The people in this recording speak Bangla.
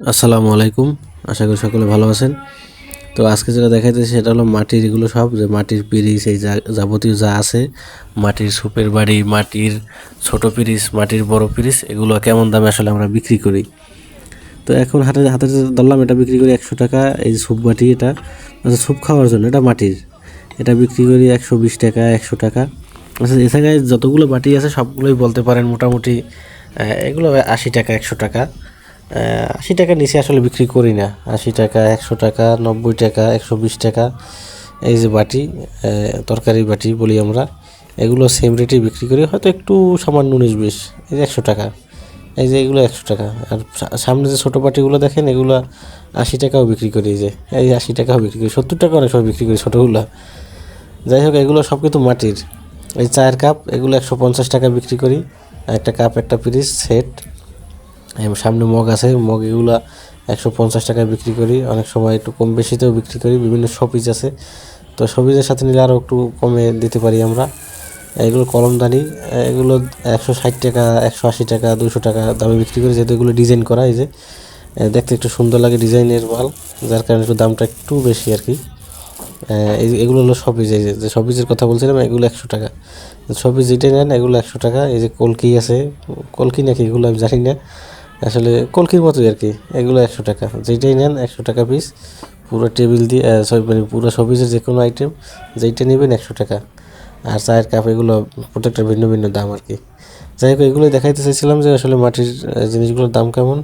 আসসালামু আলাইকুম। আশা করি সকলে ভালো আছেন। তো আজকে যেটা দেখাইতেছি সেটা হলো মাটির এগুলো সব, যে মাটির পিরিচ এই যাবতীয় যা আছে, মাটির সুপের বাড়ি, মাটির ছোট পিরিচ, মাটির বড় পিরিচ, এগুলো কেমন দামে আসলে আমরা বিক্রি করি। তো এখন হাতে হাতে ধরলাম, এটা বিক্রি করি একশো টাকা, এই যে স্যুপ বাটি এটা আচ্ছা স্যুপ খাওয়ার জন্য, এটা মাটির। এটা বিক্রি করি একশো বিশ টাকা, একশো টাকা। আচ্ছা এ জায়গায় যতগুলো বাটি আছে, সবগুলোই বলতে পারেন মোটামুটি এগুলো আশি টাকা, একশো টাকা। আশি টাকা নিচে আসলে বিক্রি করি না। আশি টাকা, একশো টাকা, নব্বই টাকা, একশো বিশ টাকা। এই যে বাটি তরকারি বাটি বলি আমরা, এগুলো সেম রেটেই বিক্রি করি। হয়তো একটু সামান্য উনিশ বিশ, এই যে একশো টাকা। এই যে এগুলো একশো টাকা। আর সামনে যে ছোটো বাটিগুলো দেখেন, এগুলো আশি টাকাও বিক্রি করি এই যে। এই আশি টাকাও বিক্রি করি। সত্তর টাকা অনেক সময় বিক্রি করি ছোটোগুলো। যাই হোক, এগুলো সব কিন্তু মাটির। এই চায়ের কাপ এগুলো একশো পঞ্চাশ টাকা বিক্রি করি। একটা কাপ একটা পিরিচ সেট সামনে মগ আছে। মগ এগুলা একশো পঞ্চাশ টাকায় বিক্রি করি। অনেক সময় একটু কম বেশিতেও বিক্রি করি। বিভিন্ন শপিজ আছে। তো শপিজের সাথে নিলে আরও একটু কমে দিতে পারি আমরা। এগুলো কলমদানি। এগুলো একশো ষাট টাকা, একশো আশি টাকা দুশো টাকা দামে বিক্রি করি। যেহেতু এগুলো ডিজাইন করা এই যে দেখতে একটু সুন্দর লাগে ডিজাইনের মাল। যার কারণে একটু দামটা একটু বেশি আর কি। এগুলো হলো সবিজ এই যে সবিজের কথা বলছিলাম, এগুলো একশো টাকা। সবিজ যেটাই নেন, এগুলো একশো টাকা। এই যে, কলকি আছে। কলকি নাকি এগুলো আমি জানি না। আসলে কলকির মতোই আর কি। এগুলো একশো টাকা। যেটাই নেন একশো টাকা পিস পুরো টেবিল দিয়ে সরি মানে পুরো সবিসের যে কোনো আইটেম যেইটা নেবেন একশো টাকা। আর চায়ের কাপ এগুলো প্রত্যেকটা ভিন্ন ভিন্ন দাম আর কি। যাই হোক, এগুলোই দেখাইতে চাইছিলাম যে আসলে মাটির জিনিসগুলোর দাম কেমন।